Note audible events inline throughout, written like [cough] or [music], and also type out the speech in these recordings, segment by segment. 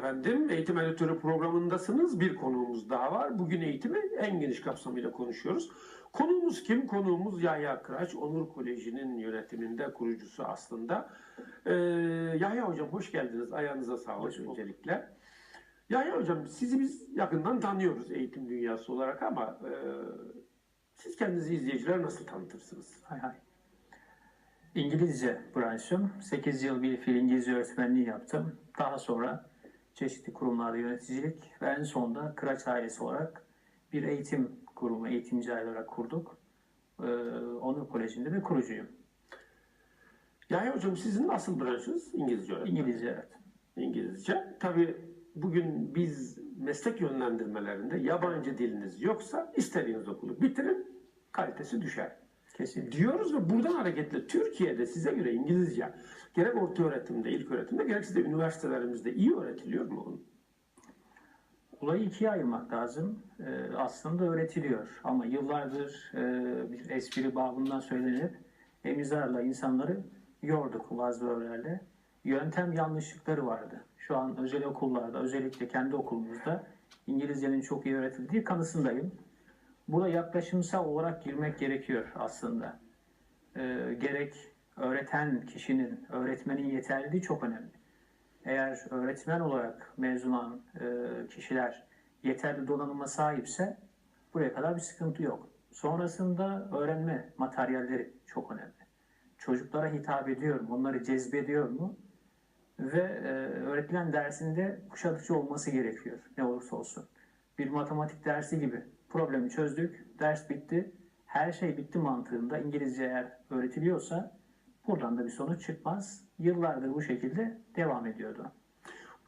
efendim. Eğitim Editörü programındasınız. Bir konuğumuz daha var. Bugün eğitimi en geniş kapsamıyla konuşuyoruz. Konuğumuz kim? Konuğumuz Yahya Kıraç. Onur Koleji'nin yönetiminde kurucusu aslında. Ee, Yahya Hocam hoş geldiniz. Ayağınıza sağlık öncelikle. Yahya Hocam sizi biz yakından tanıyoruz eğitim dünyası olarak ama e, siz kendinizi izleyiciler nasıl tanıtırsınız? Hay hay. İngilizce branşım. 8 yıl bir fiil İngilizce öğretmenliği yaptım. Daha sonra çeşitli kurumlarda yöneticilik ve en sonunda Kıraç ailesi olarak bir eğitim kurumu, eğitimci aile olarak kurduk. Ee, Onur Koleji'nde de kurucuyum. Yahya Hocam sizin asıl branşınız İngilizce öğretmen. İngilizce evet. İngilizce. Tabii bugün biz meslek yönlendirmelerinde yabancı diliniz yoksa istediğiniz okulu bitirin, kalitesi düşer. Diyoruz ve buradan hareketle Türkiye'de size göre İngilizce gerek orta öğretimde, ilk öğretimde gerekse de üniversitelerimizde iyi öğretiliyor mu? Olayı ikiye ayırmak lazım. Ee, aslında öğretiliyor ama yıllardır e, bir espri babından söylenip emizarla insanları yorduk ve öğrelerle. Yöntem yanlışlıkları vardı. Şu an özel okullarda, özellikle kendi okulumuzda İngilizcenin çok iyi öğretildiği kanısındayım. Buna yaklaşımsal olarak girmek gerekiyor aslında. Ee, gerek öğreten kişinin, öğretmenin yeterliliği çok önemli. Eğer öğretmen olarak mezun olan e, kişiler yeterli donanıma sahipse buraya kadar bir sıkıntı yok. Sonrasında öğrenme materyalleri çok önemli. Çocuklara hitap ediyor mu? Onları cezbediyor mu? Ve e, öğretilen dersinde kuşatıcı olması gerekiyor ne olursa olsun. Bir matematik dersi gibi problemi çözdük, ders bitti, her şey bitti mantığında İngilizce eğer öğretiliyorsa buradan da bir sonuç çıkmaz. Yıllardır bu şekilde devam ediyordu.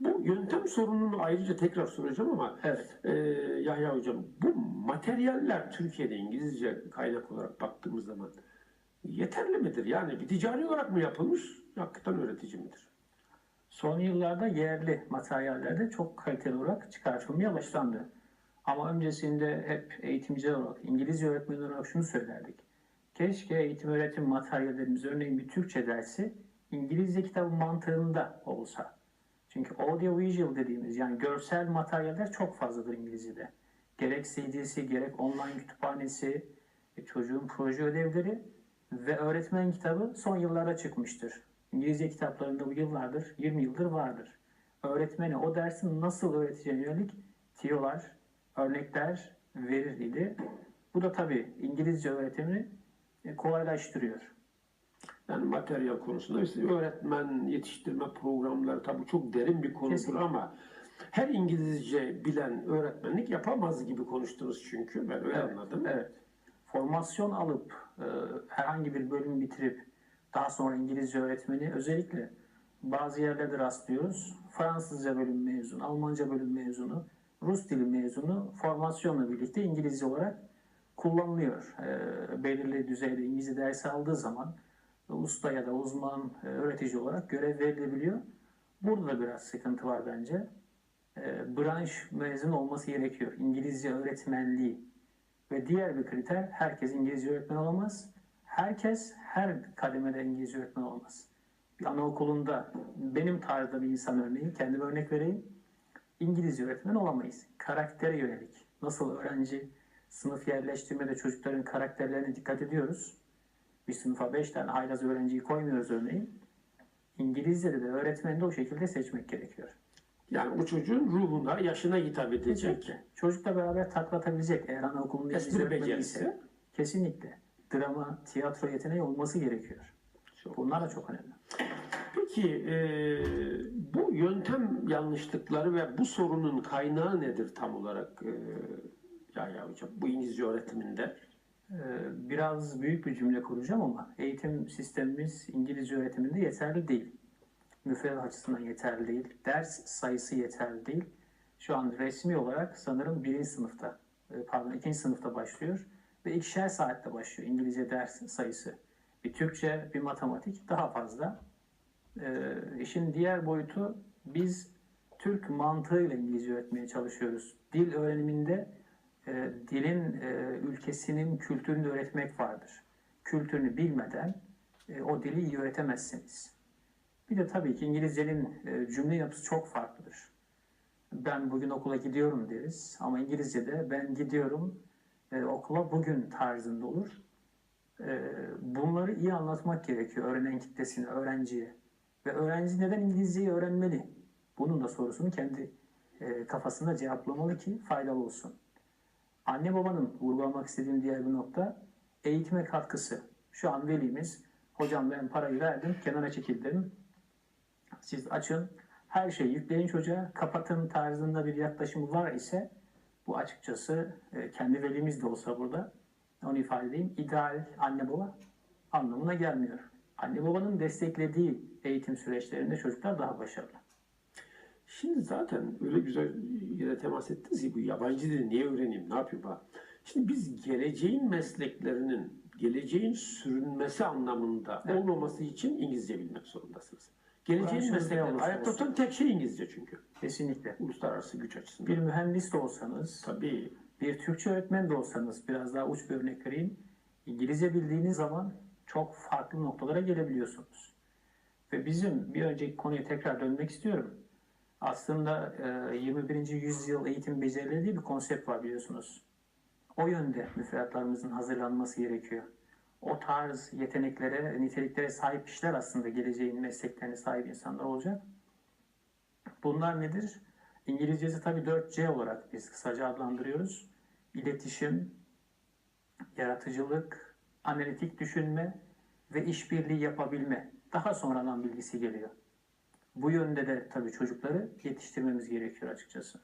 Bu yöntem sorununu ayrıca tekrar soracağım ama Evet. e, Yahya Hocam bu materyaller Türkiye'de İngilizce kaynak olarak baktığımız zaman yeterli midir? Yani bir ticari olarak mı yapılmış, hakikaten öğretici midir? Son yıllarda yerli materyallerde çok kaliteli olarak çıkartılmaya başlandı. Ama öncesinde hep eğitimciler olarak, İngilizce öğretmenler olarak şunu söylerdik. Keşke eğitim öğretim materyallerimiz, örneğin bir Türkçe dersi İngilizce kitabı mantığında olsa. Çünkü audio visual dediğimiz yani görsel materyaller çok fazladır İngilizce'de. Gerek CD'si, gerek online kütüphanesi, e, çocuğun proje ödevleri ve öğretmen kitabı son yıllarda çıkmıştır. İngilizce kitaplarında bu yıllardır, 20 yıldır vardır. Öğretmene o dersin nasıl öğreteceğine yönelik tiyolar, örnekler verir idi. Bu da tabii İngilizce öğretimini e, kolaylaştırıyor. Yani materyal konusunda işte öğretmen yetiştirme programları tabii çok derin bir konudur Kesinlikle. ama her İngilizce bilen öğretmenlik yapamaz gibi konuştunuz çünkü ben öyle anladım. Evet. Formasyon alıp e, herhangi bir bölüm bitirip daha sonra İngilizce öğretmeni özellikle bazı yerlerde rastlıyoruz. Fransızca bölüm mezunu, Almanca bölüm mezunu, Rus dili mezunu formasyonla birlikte İngilizce olarak kullanılıyor. E, belirli düzeyde İngilizce dersi aldığı zaman usta ya da uzman e, öğretici olarak görev verilebiliyor. Burada da biraz sıkıntı var bence. E, branş mezun olması gerekiyor. İngilizce öğretmenliği ve diğer bir kriter herkes İngilizce öğretmen olamaz. Herkes her kademede İngilizce öğretmen olamaz. Bir anaokulunda benim tarzda bir insan örneği, kendim örnek vereyim. İngilizce öğretmen olamayız. Karaktere yönelik. Nasıl öğrenci sınıf yerleştirmede çocukların karakterlerine dikkat ediyoruz. Bir sınıfa 5 tane haylaz öğrenciyi koymuyoruz örneğin. İngilizce'de de öğretmeni de o şekilde seçmek gerekiyor. Yani bu çocuğun ruhuna, yaşına hitap edecek. Kesinlikle. Çocukla beraber taklatabilecek eğer anaokulunda İngilizce öğretmeni ise kesinlikle drama, tiyatro yeteneği olması gerekiyor. Çok. Bunlar da çok önemli. Peki e, bu yöntem yanlışlıkları ve bu sorunun kaynağı nedir tam olarak e, Yahya Hocam bu İngilizce öğretiminde? Ee, Biraz büyük bir cümle kuracağım ama eğitim sistemimiz İngilizce öğretiminde yeterli değil. Müfredat açısından yeterli değil. Ders sayısı yeterli değil. Şu an resmi olarak sanırım birinci sınıfta, e, pardon ikinci sınıfta başlıyor ve ikişer saatte başlıyor İngilizce ders sayısı. Bir Türkçe, bir matematik daha fazla. Ee, işin diğer boyutu biz Türk mantığıyla İngilizce öğretmeye çalışıyoruz. Dil öğreniminde e, dilin e, ülkesinin kültürünü öğretmek vardır. Kültürünü bilmeden e, o dili iyi öğretemezsiniz. Bir de tabii ki İngilizcenin e, cümle yapısı çok farklıdır. ben bugün okula gidiyorum deriz. Ama İngilizce'de ben gidiyorum e, okula bugün tarzında olur. E, bunları iyi anlatmak gerekiyor öğrenen kitlesine, öğrenciye. Ve öğrenci neden İngilizceyi öğrenmeli? Bunun da sorusunu kendi e, kafasında cevaplamalı ki faydalı olsun. Anne babanın vurgulamak istediğim diğer bir nokta eğitime katkısı. Şu an velimiz, hocam ben parayı verdim, kenara çekildim. Siz açın, her şeyi yükleyin çocuğa, kapatın tarzında bir yaklaşımı var ise bu açıkçası e, kendi velimiz de olsa burada onu ifade edeyim. ideal anne baba anlamına gelmiyor. Anne babanın desteklediği eğitim süreçlerinde çocuklar daha başarılı. Şimdi zaten öyle güzel yere temas ettiniz ki bu yabancı dili niye öğreneyim, ne yapayım bak. Şimdi biz geleceğin mesleklerinin, geleceğin sürünmesi anlamında Evet. olmaması için İngilizce bilmek zorundasınız. Geleceğin meslekleri, ayakta tutan tek şey İngilizce çünkü. Kesinlikle. Uluslararası güç açısından. Bir mühendis de olsanız, Tabii. bir Türkçe öğretmen de olsanız, biraz daha uç bir örnek vereyim. İngilizce bildiğiniz zaman çok farklı noktalara gelebiliyorsunuz. Ve bizim bir önceki konuya tekrar dönmek istiyorum. Aslında e, 21. yüzyıl eğitim becerileri diye bir konsept var biliyorsunuz. O yönde müfredatlarımızın hazırlanması gerekiyor. O tarz yeteneklere, niteliklere sahip kişiler aslında geleceğin mesleklerine sahip insanlar olacak. Bunlar nedir? İngilizcesi tabii 4C olarak biz kısaca adlandırıyoruz. İletişim, yaratıcılık, analitik düşünme ve işbirliği yapabilme. Daha sonradan bilgisi geliyor. Bu yönde de tabii çocukları yetiştirmemiz gerekiyor açıkçası.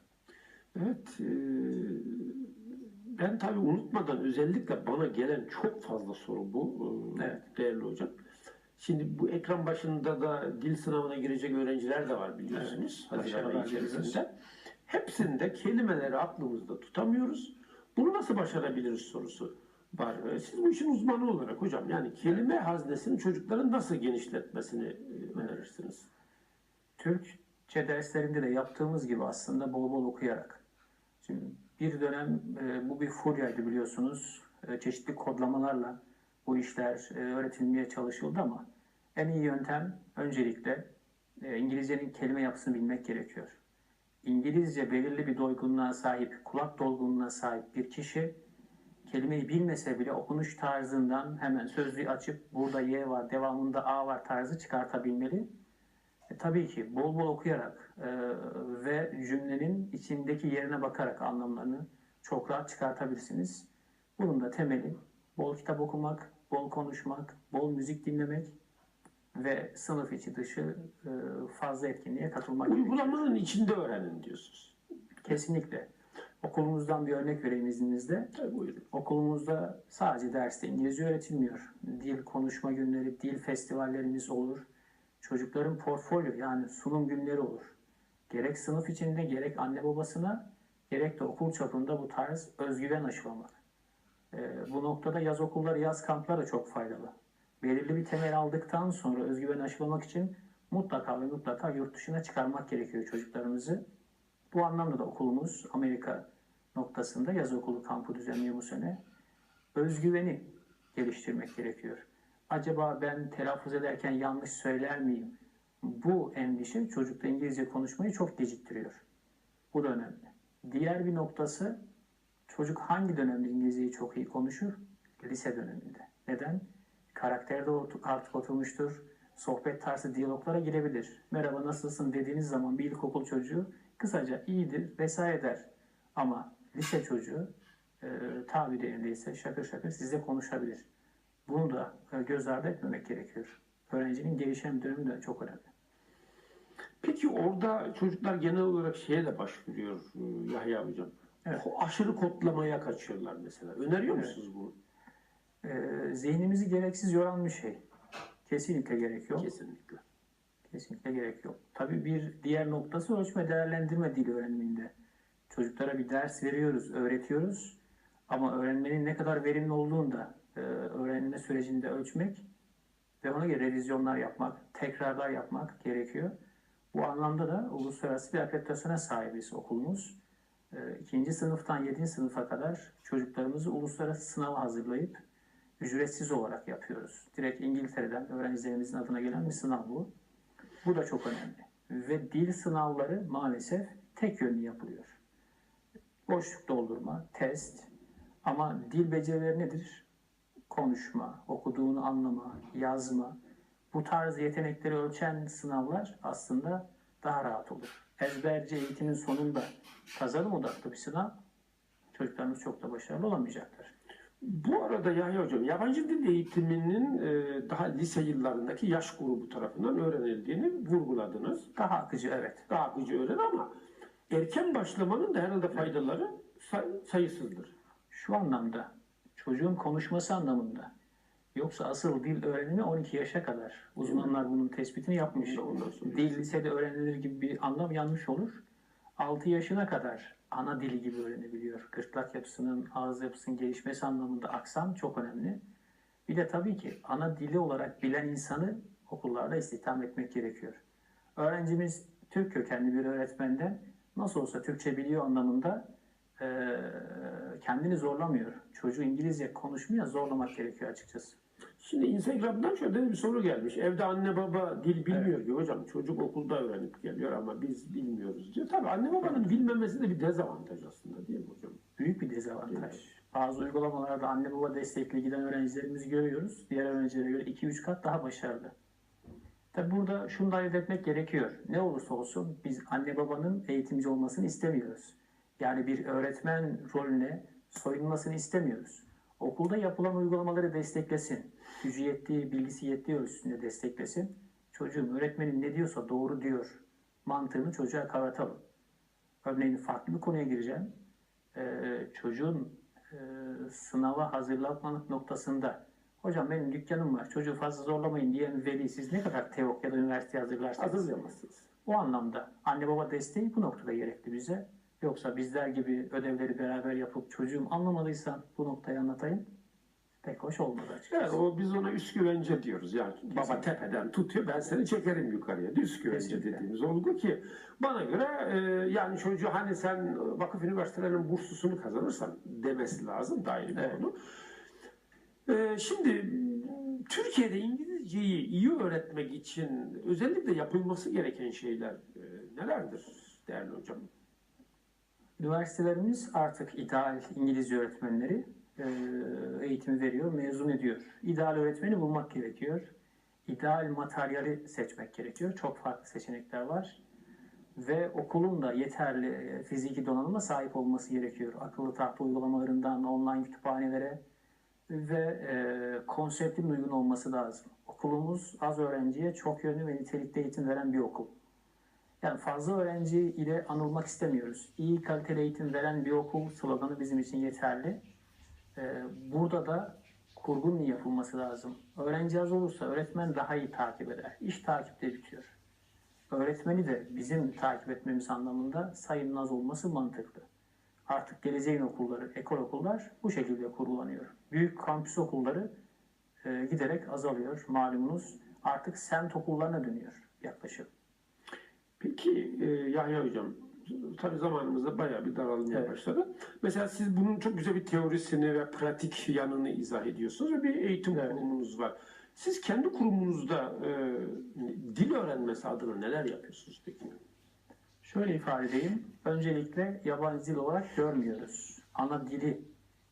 Evet. e, ben tabii unutmadan özellikle bana gelen çok fazla soru bu e, Evet. değerli hocam. Şimdi bu ekran başında da dil sınavına girecek öğrenciler de var biliyorsunuz. Evet, Haziran ayı içerisinde. Hepsinde kelimeleri aklımızda tutamıyoruz. Bunu nasıl başarabiliriz sorusu var. E, Siz bu işin uzmanı olarak hocam yani kelime haznesini çocukların nasıl genişletmesini e, önerirsiniz? Türkçe derslerinde de yaptığımız gibi aslında bol bol okuyarak. Şimdi bir dönem e, bu bir furyaydı biliyorsunuz. E, çeşitli kodlamalarla bu işler öğretilmeye çalışıldı ama en iyi yöntem öncelikle İngilizcenin kelime yapısını bilmek gerekiyor. İngilizce belirli bir doygunluğa sahip, kulak dolgunluğuna sahip bir kişi kelimeyi bilmese bile okunuş tarzından hemen sözlüğü açıp burada Y var, devamında A var tarzı çıkartabilmeli. E, tabii ki bol bol okuyarak e, ve cümlenin içindeki yerine bakarak anlamlarını çok rahat çıkartabilirsiniz. Bunun da temeli bol kitap okumak, bol konuşmak, bol müzik dinlemek ve sınıf içi dışı e, fazla etkinliğe katılmak. gerekiyor. Uygulamanın içinde öğrenin diyorsunuz. Kesinlikle. Okulumuzdan bir örnek vereyim izninizle. Tabii buyurun. Okulumuzda sadece derste İngilizce öğretilmiyor. Dil konuşma günleri, dil festivallerimiz olur. Çocukların portfolyo yani sunum günleri olur. Gerek sınıf içinde gerek anne babasına gerek de okul çapında bu tarz özgüven aşılamak. Ee, bu noktada yaz okulları, yaz kampları çok faydalı. Belirli bir temel aldıktan sonra özgüven aşılamak için mutlaka ve mutlaka yurt dışına çıkarmak gerekiyor çocuklarımızı. Bu anlamda da okulumuz Amerika noktasında yaz okulu kampı düzenliyor bu sene. Özgüveni geliştirmek gerekiyor. Acaba ben telaffuz ederken yanlış söyler miyim? Bu endişe çocukta İngilizce konuşmayı çok geciktiriyor. Bu da önemli. Diğer bir noktası çocuk hangi dönemde İngilizceyi çok iyi konuşur? Lise döneminde. Neden? Karakteri de ort- artık oturmuştur. Sohbet tarzı diyaloglara girebilir. Merhaba nasılsın dediğiniz zaman bir ilkokul çocuğu kısaca iyidir vesaire der. Ama lise çocuğu e, tabiri yerindeyse şakır şakır sizle konuşabilir. Bunu da e, göz ardı etmemek gerekiyor. Öğrencinin gelişen dönemi de çok önemli. Peki orada çocuklar genel olarak şeye de başvuruyor e, Yahya hocam. Evet. O aşırı kodlamaya kaçıyorlar mesela. Öneriyor Evet. musunuz bunu? E, zihnimizi gereksiz yoran bir şey. Kesinlikle gerek yok. Kesinlikle. Kesinlikle gerek yok. Tabii bir diğer noktası ölçme değerlendirme dil öğreniminde. Çocuklara bir ders veriyoruz, öğretiyoruz. Ama öğrenmenin ne kadar verimli olduğunu da e, öğrenme sürecinde ölçmek ve ona göre revizyonlar yapmak, tekrarlar yapmak gerekiyor. Bu anlamda da uluslararası bir akreditasyona sahibiz okulumuz. E, ikinci sınıftan yedinci sınıfa kadar çocuklarımızı uluslararası sınava hazırlayıp ücretsiz olarak yapıyoruz. Direkt İngiltere'den öğrencilerimizin adına gelen bir sınav bu. Bu da çok önemli. Ve dil sınavları maalesef tek yönlü yapılıyor. Boşluk doldurma, test ama dil becerileri nedir? Konuşma, okuduğunu anlama, yazma. Bu tarz yetenekleri ölçen sınavlar aslında daha rahat olur. Ezberci eğitimin sonunda kazanım odaklı bir sınav çocuklarımız çok da başarılı olamayacaktır. Bu arada Yahya Hocam yabancı dil eğitiminin e, daha lise yıllarındaki yaş grubu tarafından öğrenildiğini vurguladınız. Daha akıcı evet. Daha akıcı öğren ama erken başlamanın da herhalde faydaları say- sayısızdır. Şu anlamda çocuğun konuşması anlamında yoksa asıl dil öğrenimi 12 yaşa kadar. Uzmanlar bunun tespitini yapmış. Ondan sonra. Dil lisede öğrenilir gibi bir anlam yanlış olur. 6 yaşına kadar ana dili gibi öğrenebiliyor. Gırtlak yapısının, ağız yapısının gelişmesi anlamında aksan çok önemli. Bir de tabii ki ana dili olarak bilen insanı okullarda istihdam etmek gerekiyor. Öğrencimiz Türk kökenli bir öğretmenden nasıl olsa Türkçe biliyor anlamında eee, kendini zorlamıyor. Çocuğu İngilizce konuşmaya zorlamak gerekiyor açıkçası. Şimdi Instagram'dan şöyle bir soru gelmiş. Evde anne baba dil bilmiyor diyor hocam. Çocuk okulda öğrenip geliyor ama biz bilmiyoruz diyor. Tabii anne babanın bilmemesi de bir dezavantaj aslında değil mi hocam? Büyük bir dezavantaj. Bazı uygulamalarda anne baba destekli giden öğrencilerimizi görüyoruz. Diğer öğrencilere göre 2-3 kat daha başarılı. Tabi burada şunu da ayırt etmek gerekiyor. Ne olursa olsun biz anne babanın eğitimci olmasını istemiyoruz. Yani bir öğretmen rolüne soyunmasını istemiyoruz. Okulda yapılan uygulamaları desteklesin. Gücü yettiği, bilgisi yettiği ölçüsünde desteklesin. Çocuğum öğretmenin ne diyorsa doğru diyor mantığını çocuğa kavratalım. Örneğin farklı bir konuya gireceğim. Ee, çocuğun e, sınava hazırlanmak noktasında hocam benim dükkanım var çocuğu fazla zorlamayın diyen veli siz ne kadar TEOK ya da üniversite hazırlarsınız? Hazırlayamazsınız. O anlamda anne baba desteği bu noktada gerekli bize. Yoksa bizler gibi ödevleri beraber yapıp çocuğum anlamadıysan bu noktayı anlatayım pek hoş olmaz açıkçası. Evet, o biz ona üst güvence diyoruz. Yani baba Kesinlikle. tepeden tutuyor ben seni çekerim yukarıya. Üst güvence Kesinlikle. dediğimiz olgu ki bana göre e, yani çocuğu hani sen vakıf üniversitelerinin burslusunu kazanırsan demesi lazım da ayrı bir Evet. konu. E, şimdi Türkiye'de İngilizceyi iyi öğretmek için özellikle yapılması gereken şeyler e, nelerdir değerli hocam? Üniversitelerimiz artık ideal İngilizce öğretmenleri eğitimi veriyor, mezun ediyor. İdeal öğretmeni bulmak gerekiyor. İdeal materyali seçmek gerekiyor. Çok farklı seçenekler var. Ve okulun da yeterli e, fiziki donanıma sahip olması gerekiyor. Akıllı tahta uygulamalarından online kütüphanelere ve e, konseptin uygun olması lazım. Okulumuz az öğrenciye çok yönlü ve nitelikli eğitim veren bir okul. Yani fazla öğrenci ile anılmak istemiyoruz. İyi kaliteli eğitim veren bir okul sloganı bizim için yeterli. Ee, burada da kurgunun yapılması lazım. Öğrenci az olursa öğretmen daha iyi takip eder. İş takipte bitiyor. Öğretmeni de bizim takip etmemiz anlamında sayının az olması mantıklı. Artık geleceğin okulları, ekol okullar bu şekilde kurgulanıyor. Büyük kampüs okulları e, giderek azalıyor malumunuz. Artık semt okullarına dönüyor yaklaşık. Peki e, Yahya Hocam, tabii zamanımızda bayağı bir daralmaya Evet. başladı. Mesela siz bunun çok güzel bir teorisini ve pratik yanını izah ediyorsunuz ve bir eğitim Evet. kurumunuz var. Siz kendi kurumunuzda e, dil öğrenmesi adına neler yapıyorsunuz peki? Şöyle ifade edeyim. Öncelikle yabancı dil olarak görmüyoruz. Ana dili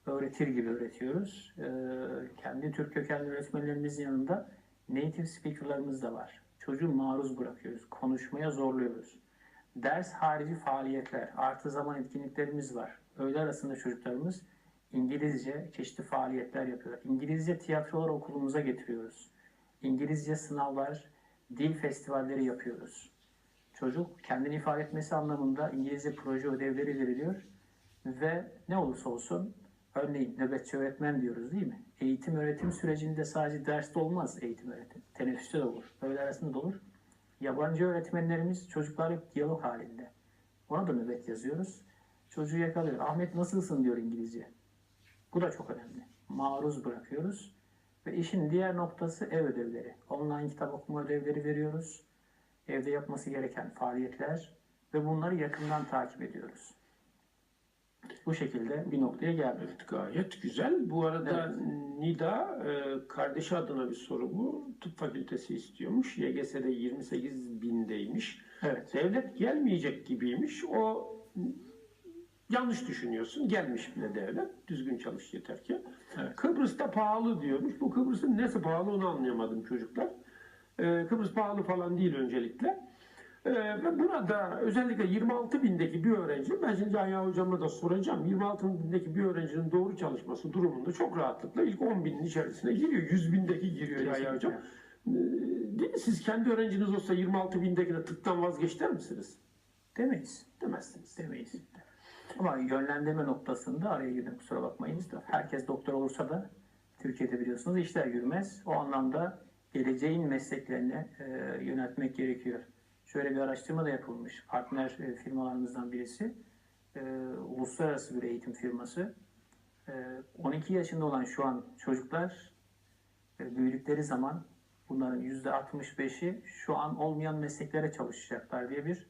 öğretir gibi öğretiyoruz. Ee, kendi Türk kökenli öğretmenlerimizin yanında native speakerlarımız da var. Çocuğu maruz bırakıyoruz. Konuşmaya zorluyoruz. Ders harici faaliyetler, artı zaman etkinliklerimiz var. Öğle arasında çocuklarımız İngilizce çeşitli faaliyetler yapıyorlar. İngilizce tiyatrolar okulumuza getiriyoruz. İngilizce sınavlar, dil festivalleri yapıyoruz çocuk kendini ifade etmesi anlamında İngilizce proje ödevleri veriliyor ve ne olursa olsun örneğin nöbetçi öğretmen diyoruz değil mi? Eğitim öğretim sürecinde sadece derste olmaz eğitim öğretim. Teneffüste de olur, öğle arasında da olur. Yabancı öğretmenlerimiz çocuklarla diyalog halinde. Ona da nöbet yazıyoruz. Çocuğu yakalıyor. Ahmet nasılsın diyor İngilizce. Bu da çok önemli. Maruz bırakıyoruz. Ve işin diğer noktası ev ödevleri. Online kitap okuma ödevleri veriyoruz evde yapması gereken faaliyetler ve bunları yakından takip ediyoruz. Bu şekilde bir noktaya geldik. Evet, gayet güzel. Bu arada Nida e, kardeşi adına bir soru bu. Tıp fakültesi istiyormuş. YGS'de 28 bindeymiş. Evet. Devlet gelmeyecek gibiymiş. O yanlış düşünüyorsun. Gelmiş bile devlet. Düzgün çalış yeter ki. Evet. Kıbrıs'ta pahalı diyormuş. Bu Kıbrıs'ın nesi pahalı onu anlayamadım çocuklar. Ee, Kıbrıs pahalı falan değil öncelikle. Ee, ve burada özellikle 26 bindeki bir öğrenci, ben şimdi Yahya hocama da soracağım. 26 bindeki bir öğrencinin doğru çalışması durumunda çok rahatlıkla ilk 10 binin içerisine giriyor. 100 bindeki giriyor Yahya hocam. Ee, değil mi? Siz kendi öğrenciniz olsa 26 bindekine tıktan vazgeç der misiniz? Demeyiz. Demezsiniz. Demeyiz. Ama yönlendirme noktasında araya girdim kusura bakmayın. Herkes doktor olursa da Türkiye'de biliyorsunuz işler yürümez. O anlamda geleceğin mesleklerine e, yöneltmek gerekiyor. Şöyle bir araştırma da yapılmış. Partner e, firmalarımızdan birisi. e, uluslararası bir eğitim firması. E, 12 yaşında olan şu an çocuklar e, büyüdükleri zaman bunların %65'i şu an olmayan mesleklere çalışacaklar diye bir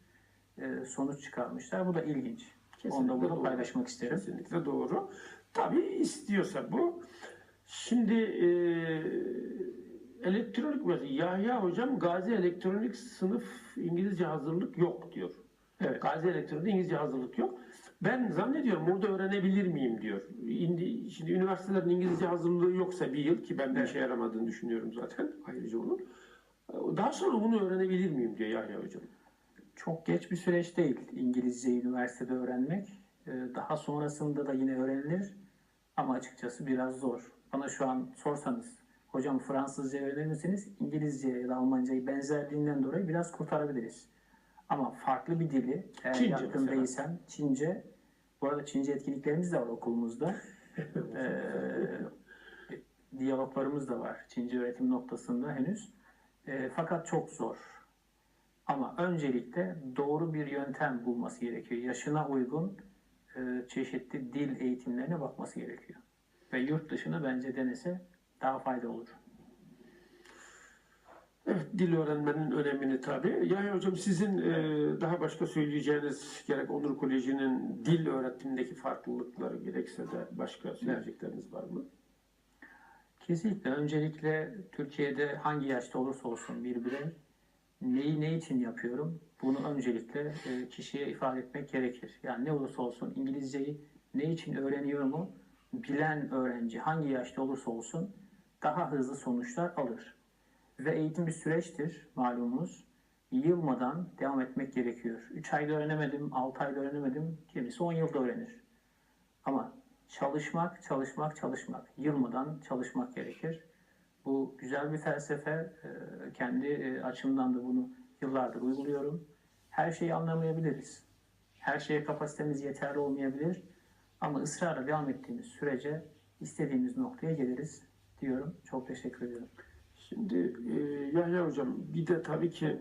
e, sonuç çıkarmışlar. Bu da ilginç. Onu da burada paylaşmak isterim. Kesinlikle doğru. Tabii istiyorsa bu. Şimdi e, elektronik mühendisliği, Yahya hocam Gazi Elektronik sınıf İngilizce hazırlık yok diyor. Evet. Gazi Elektronik'te İngilizce hazırlık yok. Ben zannediyorum orada öğrenebilir miyim diyor. Şimdi üniversitelerin İngilizce hazırlığı yoksa bir yıl ki ben bir Evet. işe yaramadığını düşünüyorum zaten ayrıca onun. Daha sonra bunu öğrenebilir miyim diyor Yahya hocam. Çok geç bir süreç değil İngilizceyi üniversitede öğrenmek. E, daha sonrasında da yine öğrenilir. Ama açıkçası biraz zor. Bana şu an sorsanız hocam Fransızca öğrenir misiniz? İngilizce ya da Almancayı benzerliğinden dolayı biraz kurtarabiliriz. Ama farklı bir dili eğer Çince yatkın mesela. değilsen Çince bu arada Çince etkinliklerimiz de var okulumuzda. [laughs] Ee, diyaloglarımız da var Çince öğretim noktasında henüz. Ee, fakat çok zor. Ama öncelikle doğru bir yöntem bulması gerekiyor. Yaşına uygun e, çeşitli dil eğitimlerine bakması gerekiyor. Ve yurt dışını bence denese daha faydalı olur. Evet, dil öğrenmenin önemini tabii. Yahya Hocam sizin e, daha başka söyleyeceğiniz gerek Onur Koleji'nin dil öğretimindeki farklılıkları gerekse de başka söyleyecekleriniz var mı? Kesinlikle. Öncelikle Türkiye'de hangi yaşta olursa olsun bir birey neyi ne için yapıyorum bunu öncelikle e, kişiye ifade etmek gerekir. Yani ne olursa olsun İngilizceyi ne için öğreniyorumu bilen öğrenci hangi yaşta olursa olsun daha hızlı sonuçlar alır. Ve eğitim bir süreçtir malumunuz. Yılmadan devam etmek gerekiyor. 3 ayda öğrenemedim, 6 ayda öğrenemedim. Kimisi 10 yılda öğrenir. Ama çalışmak, çalışmak, çalışmak. Yılmadan çalışmak gerekir. Bu güzel bir felsefe. Ee, Kendi e, açımdan da bunu yıllardır uyguluyorum. Her şeyi anlamayabiliriz. Her şeye kapasitemiz yeterli olmayabilir. Ama ısrarla devam ettiğimiz sürece istediğimiz noktaya geliriz diyorum. Çok teşekkür ediyorum. Şimdi e, Yahya Hocam bir de tabii ki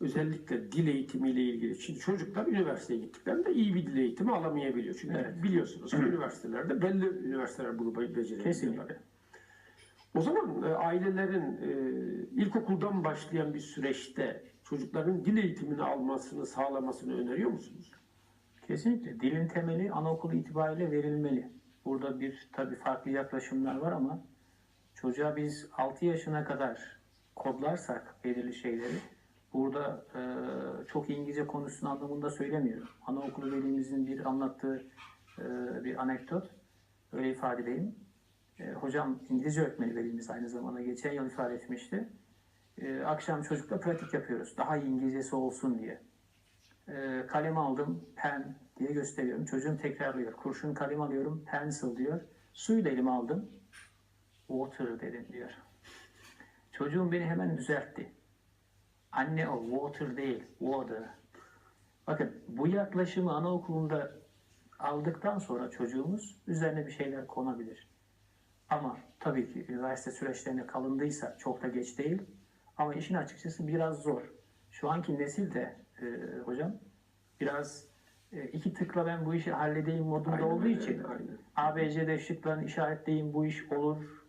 özellikle dil eğitimiyle ilgili. Şimdi çocuklar üniversiteye gittiklerinde iyi bir dil eğitimi alamayabiliyor. Çünkü Evet. biliyorsunuz ki üniversitelerde belli üniversiteler bunu becerebiliyorlar. O zaman e, ailelerin e, ilkokuldan başlayan bir süreçte çocukların dil eğitimini almasını sağlamasını öneriyor musunuz? Kesinlikle. Dilin temeli anaokulu itibariyle verilmeli. Burada bir tabii farklı yaklaşımlar var ama çocuğa biz 6 yaşına kadar kodlarsak belirli şeyleri burada e, çok İngilizce konuşsun anlamında söylemiyorum. Anaokulu velimizin bir anlattığı e, bir anekdot. Öyle ifade edeyim. E, hocam İngilizce öğretmeni velimiz aynı zamanda geçen yıl ifade etmişti. E, akşam çocukla pratik yapıyoruz. Daha iyi İngilizcesi olsun diye. E, kalem aldım, pen diye gösteriyorum. Çocuğum tekrarlıyor. Kurşun kalem alıyorum, pencil diyor. Suyu da elime aldım. Water dedim diyor. Çocuğum beni hemen düzeltti. Anne o water değil, water. Bakın bu yaklaşımı anaokulunda aldıktan sonra çocuğumuz üzerine bir şeyler konabilir. Ama tabii ki üniversite süreçlerine kalındıysa çok da geç değil. Ama işin açıkçası biraz zor. Şu anki nesil de e, hocam biraz e, iki tıkla ben bu işi halledeyim modunda Aynen olduğu için aynen. ABC'de şıklarını işaretleyeyim bu iş olur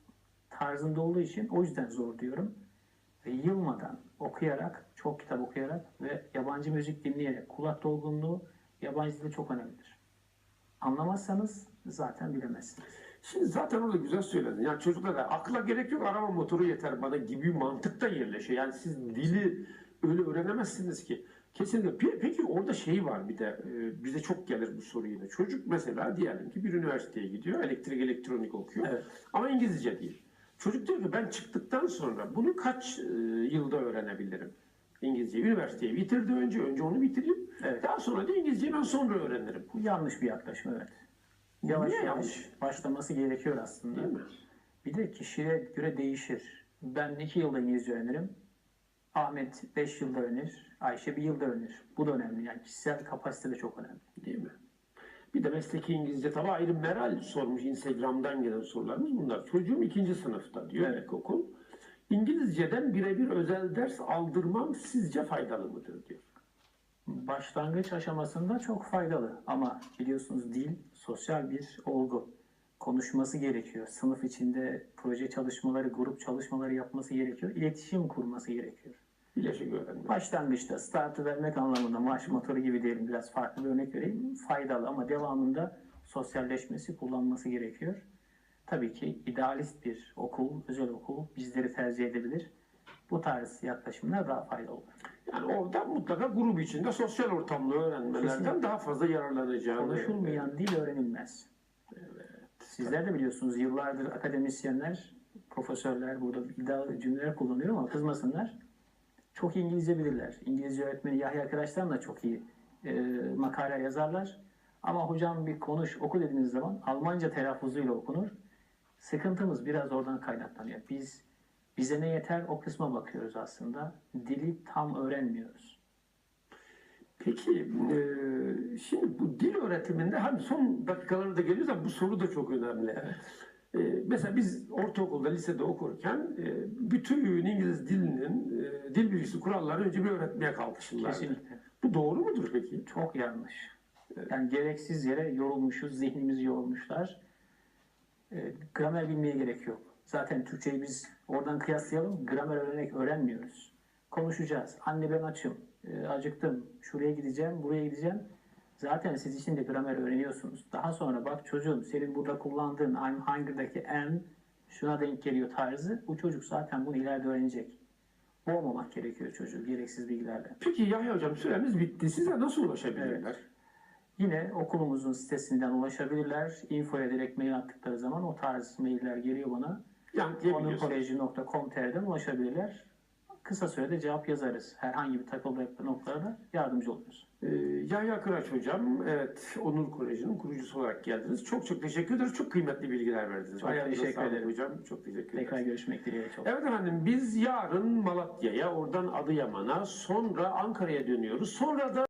tarzında olduğu için o yüzden zor diyorum. Ve yılmadan okuyarak, çok kitap okuyarak ve yabancı müzik dinleyerek kulak dolgunluğu yabancı dilde çok önemlidir. Anlamazsanız zaten bilemezsiniz. Şimdi zaten orada güzel söyledin. Yani çocuklara akla gerek yok arama motoru yeter bana gibi mantıkta yerleşiyor. Yani siz dili öyle öğrenemezsiniz ki. Kesinlikle. Pe- Peki orada şey var bir de e, bize çok gelir bu soru yine. Çocuk mesela diyelim ki bir üniversiteye gidiyor. Elektrik elektronik okuyor. Evet. Ama İngilizce değil. Çocuk diyor ki ben çıktıktan sonra bunu kaç e, yılda öğrenebilirim? İngilizce. Üniversiteyi bitirdi önce. Önce onu bitireyim. Evet. Daha sonra da İngilizceyi ben sonra öğrenirim. Bu yanlış bir yaklaşım evet. Yavaş Niye yavaş yanlış? başlaması gerekiyor aslında. Değil mi? Bir de kişiye göre değişir. Ben iki yılda İngilizce öğrenirim. Ahmet beş yılda öğrenir. Ayşe bir yılda öğrenir. Bu da önemli. Yani kişisel kapasite de çok önemli. Değil mi? Bir de mesleki İngilizce tabi ayrı Meral sormuş Instagram'dan gelen sorularımız bunlar. Çocuğum ikinci sınıfta diyor Evet. ilkokul. İngilizceden birebir özel ders aldırmam sizce faydalı mıdır diyor. Başlangıç aşamasında çok faydalı ama biliyorsunuz dil sosyal bir olgu. Konuşması gerekiyor. Sınıf içinde proje çalışmaları, grup çalışmaları yapması gerekiyor. İletişim kurması gerekiyor. Bileşik öğrenme. Başlangıçta startı vermek anlamında marş motoru gibi diyelim biraz farklı bir örnek vereyim. Faydalı ama devamında sosyalleşmesi, kullanması gerekiyor. Tabii ki idealist bir okul, özel okul bizleri tercih edebilir. Bu tarz yaklaşımlar daha faydalı olur. Yani orada mutlaka grup içinde sosyal ortamda öğrenmelerden Kesinlikle. daha fazla yararlanacağını. Konuşulmayan dil öğrenilmez. Sizler de biliyorsunuz yıllardır akademisyenler, profesörler burada iddialı cümleler kullanıyor ama kızmasınlar. Çok İngilizce bilirler. İngilizce öğretmeni Yahya Kıraç'tan da çok iyi e, makale yazarlar. Ama hocam bir konuş, oku dediğiniz zaman Almanca telaffuzuyla okunur. Sıkıntımız biraz oradan kaynaklanıyor. Biz bize ne yeter o kısma bakıyoruz aslında. Dili tam öğrenmiyoruz. Peki e, şimdi bu dil öğretiminde hani son dakikalarda geliyoruz ama bu soru da çok önemli. E, mesela biz ortaokulda, lisede okurken e, bütün İngiliz dilinin e, dil bilgisi kuralları önce bir öğretmeye kalkışırlardı. Kesinlikle. Bu doğru mudur peki? Çok yanlış. Yani gereksiz yere yorulmuşuz, zihnimizi yormuşlar. E, gramer bilmeye gerek yok. Zaten Türkçeyi biz oradan kıyaslayalım. Gramer öğrenerek öğrenmiyoruz. Konuşacağız. Anne ben açım, e, acıktım, şuraya gideceğim, buraya gideceğim. Zaten siz de gramer öğreniyorsunuz. Daha sonra bak çocuğum senin burada kullandığın I'm hungry'daki am şuna denk geliyor tarzı. Bu çocuk zaten bunu ileride öğrenecek. Boğmamak gerekiyor çocuğu gereksiz bilgilerle. Peki Yahya Hocam süremiz bitti. Size nasıl ulaşabilirler? Yine okulumuzun sitesinden ulaşabilirler. Infoya direkt mail attıkları zaman o tarz mailler geliyor bana. Yani onurkoleji.com.tr'den ulaşabilirler. Kısa sürede cevap yazarız. Herhangi bir takıldığı noktada yardımcı oluruz. Ee, Yahya Kıraç Hocam, evet Onur Koleji'nin kurucusu olarak geldiniz. Çok çok teşekkür ederiz. Çok kıymetli bilgiler verdiniz. Çok Ayağınıza teşekkür ederim. Hocam. Çok teşekkür ederiz. Tekrar görüşmek dileğiyle çok. Evet efendim biz yarın Malatya'ya, oradan Adıyaman'a, sonra Ankara'ya dönüyoruz. Sonra da